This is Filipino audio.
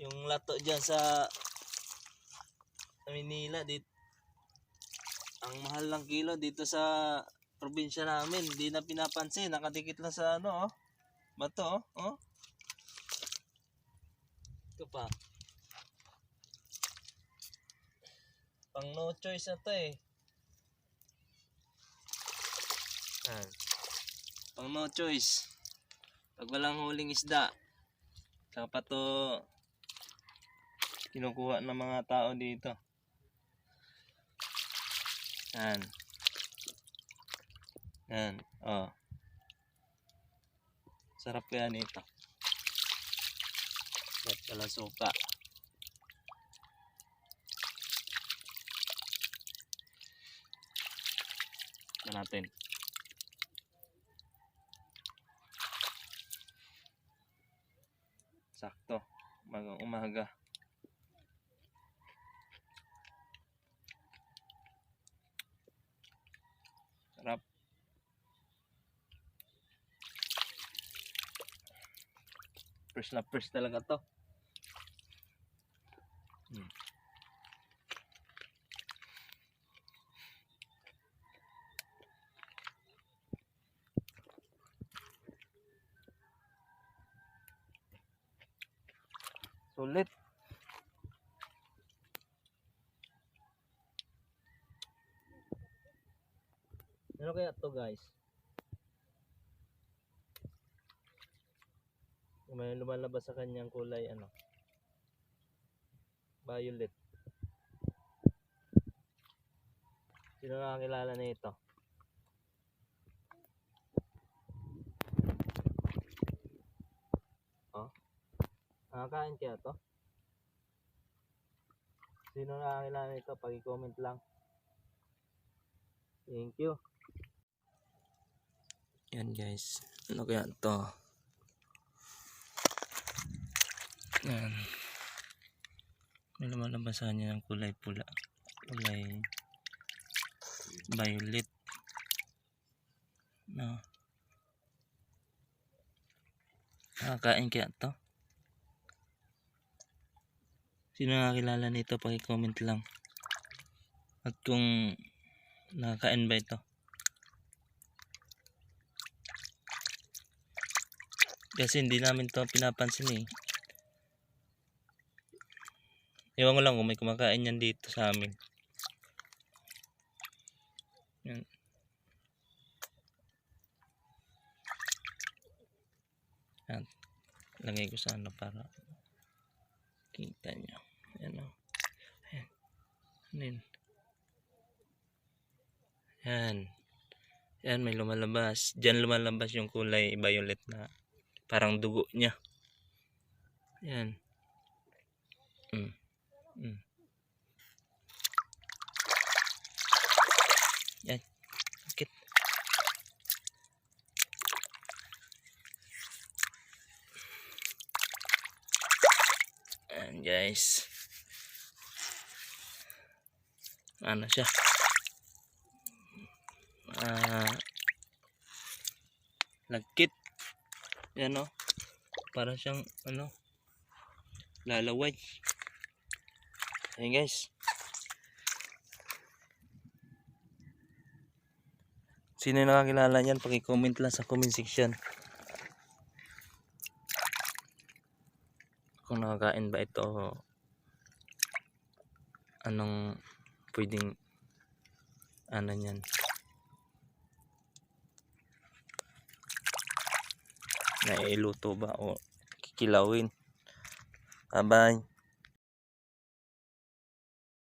Yung lato dyan sa Manila dit ang mahal ng kilo dito sa probinsya namin, hindi na pinapansin, nakadikit lang sa ano, oh. Bato, oh. oh. Ito pa. Pang no choice na to eh. Yan. Pang no choice. Pag walang huling isda, pa to kinukuha ng mga tao dito. Yan. Yan. Oh. Sarap yan ito. At pala suka. Ito natin. Sakto. Magang umaga. Sarap. Fresh na fresh talaga to. Hmm. Sulit. Ano kaya to guys? May lumalabas sa kanyang kulay ano? Violet. Sino nakakilala na ito? Oh. Nakakain kaya to? Sino nakakilala nito? Pag-comment lang. Thank you. Yan guys. Ano kaya to? Yan. May lumalabasan niya ng kulay pula. Kulay violet. No. Nakakain kaya to? Sino nakakilala nito? Paki-comment lang. At kung nakakain ba ito? Kasi hindi namin to pinapansin eh. Ewan ko lang kung may kumakain yan dito sa amin. Yan. Yan. Lagay ko sa ano para kita nyo. Yan o. Ayan. Ano yun? Yan. Yan, may lumalabas. Diyan lumalabas yung kulay violet na parang dugo niya. Yan. Mm. Mm. Yan. Bakit? Ayan guys. Ano siya? Ah, lagkit. Yan o. Para siyang ano lalaway. Ayan guys. Sino yung nakakilala niyan? Paki-comment lang sa comment section. Kung nakakain ba ito anong pwedeng ano niyan. Nailuto ba o kikilawin. Bye bye.